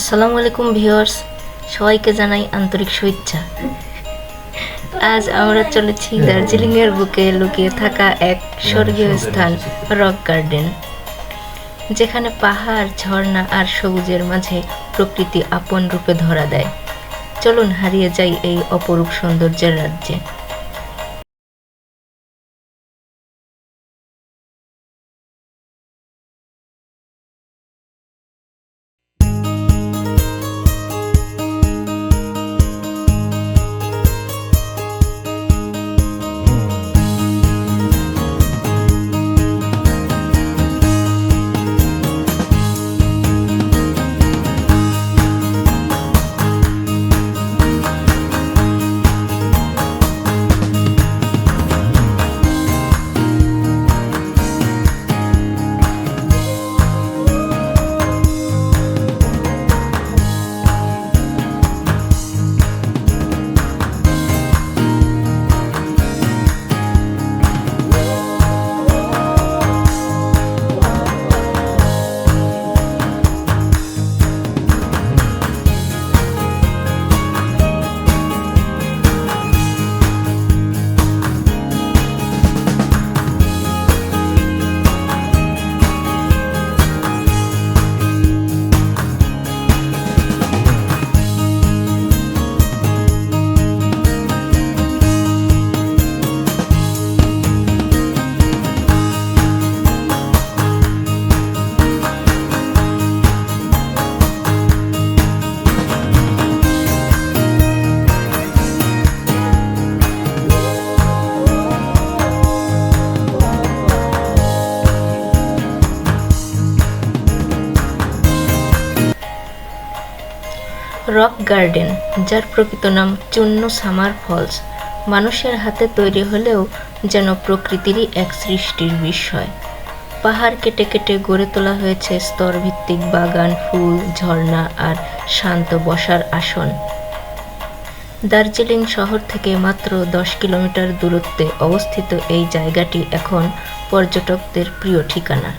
আসসালামু আলাইকুম ভিউয়ার্স, সবাইকে জানাই আন্তরিক শুভেচ্ছা। আজ আমরা চলেছি দার্জিলিং এর বুকে লুকিয়ে থাকা এক স্বর্গীয় স্থান, রক গার্ডেন, যেখানে পাহাড়, ঝর্ণা আর সবুজের মাঝে প্রকৃতি আপন রূপে ধরা দেয়। চলুন হারিয়ে যাই এই অপরূপ সৌন্দর্যের রাজ্যে। রক গার্ডেন, যার প্রকৃত নাম চূন্য সামার ফলস, মানুষের হাতে তৈরি হলেও যেন প্রকৃতিরই এক সৃষ্টির বিস্ময় পাহাড় কেটে কেটে গড়ে তোলা হয়েছে স্তরভিত্তিক বাগান, ফুল, ঝর্ণা আর শান্ত বসার আসন। দার্জিলিং শহর থেকে মাত্র দশ কিলোমিটার দূরত্বে অবস্থিত এই জায়গাটি এখন পর্যটকদের প্রিয় ঠিকানা।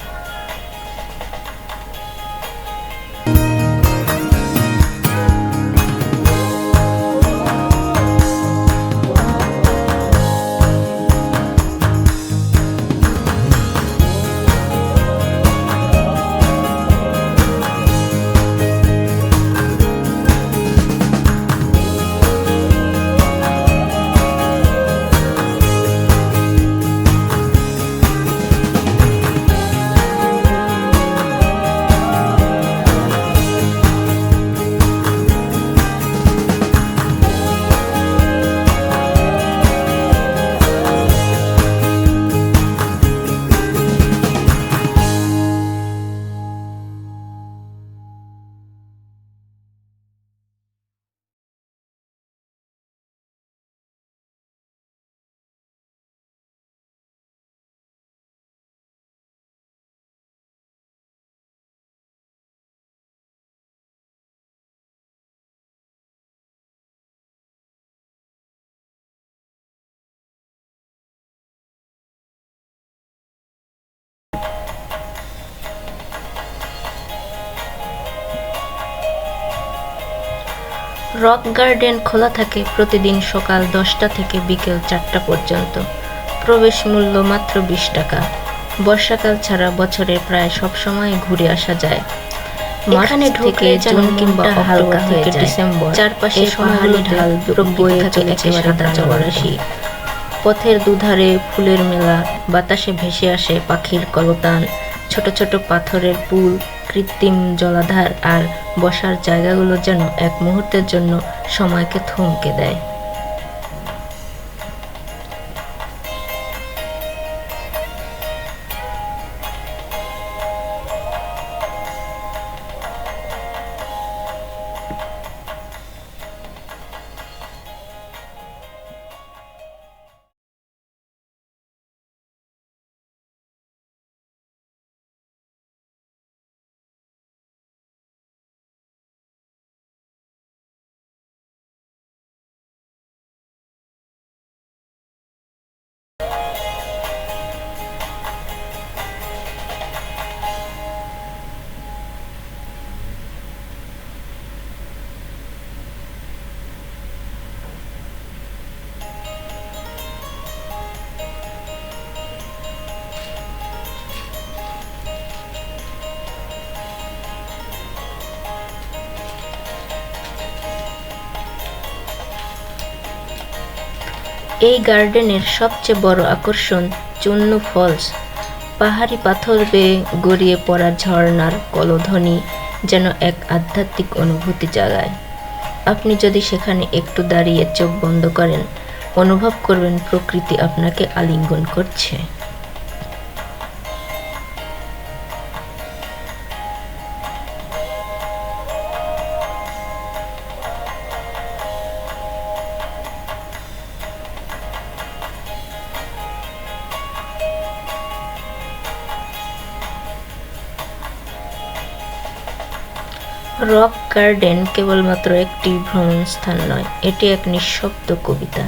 রক গার্ডেন খোলা থাকে প্রতিদিন সকাল দশটা থেকে বিকেল চারটা পর্যন্ত। প্রবেশ মূল্য মাত্র বিশ টাকা। বর্ষাকাল ছাড়া বছরে প্রায় সব সময় ঘুরে আসা যায়। এখানে ঢুকে জুন কিংবা হালকা থেকে ডিসেম্বর চারপাশে পাহাড়ি ঢাল বয়ে থাকে সাদা চৌরাশি পথের দুধারে ফুলের মেলা বাতাসে ভেসে আসে পাখির কলতান ছোট ছোট পাথরের পুল কৃত্রিম জলাধার আর বসার জায়গাগুলো যেন এক মুহূর্তের জন্য সময়কে থমকে দেয়। এই গার্ডেনের সবচেয়ে বড় আকর্ষণ চুন্নু ফলস। পাহাড়ি পাথর বেয়ে গড়িয়ে পড়া ঝর্ণার কলধ্বনি যেন এক আধ্যাত্মিক অনুভূতি জাগায়। আপনি যদি সেখানে একটু দাঁড়িয়ে চোখ বন্ধ করেন, অনুভব করবেন প্রকৃতি আপনাকে আলিঙ্গন করছে। রক গার্ডেন কেবলমাত্র একটি ভ্রমণ স্থান নয়, এটি এক নিঃশব্দ কবিতা,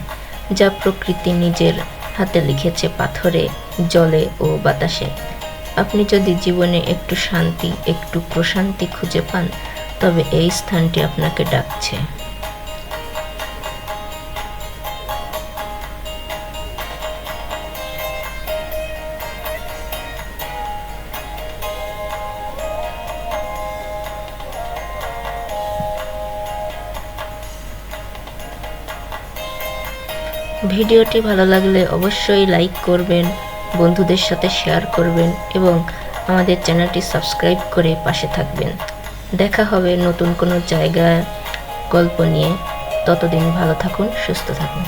যা প্রকৃতি নিজের হাতে লিখেছে পাথরে, জলে ও বাতাসে। আপনি যদি জীবনে একটু শান্তি, একটু প্রশান্তি খুঁজে পান, তবে এই স্থানটি আপনাকে ডাকছে। ভিডিওটি ভালো লাগলে অবশ্যই লাইক করবেন, বন্ধুদের সাথে শেয়ার করবেন এবং আমাদের চ্যানেলটি সাবস্ক্রাইব করে পাশে থাকবেন। দেখা হবে নতুন কোনো জায়গা গল্প নিয়ে। ততদিন ভালো থাকুন, সুস্থ থাকুন।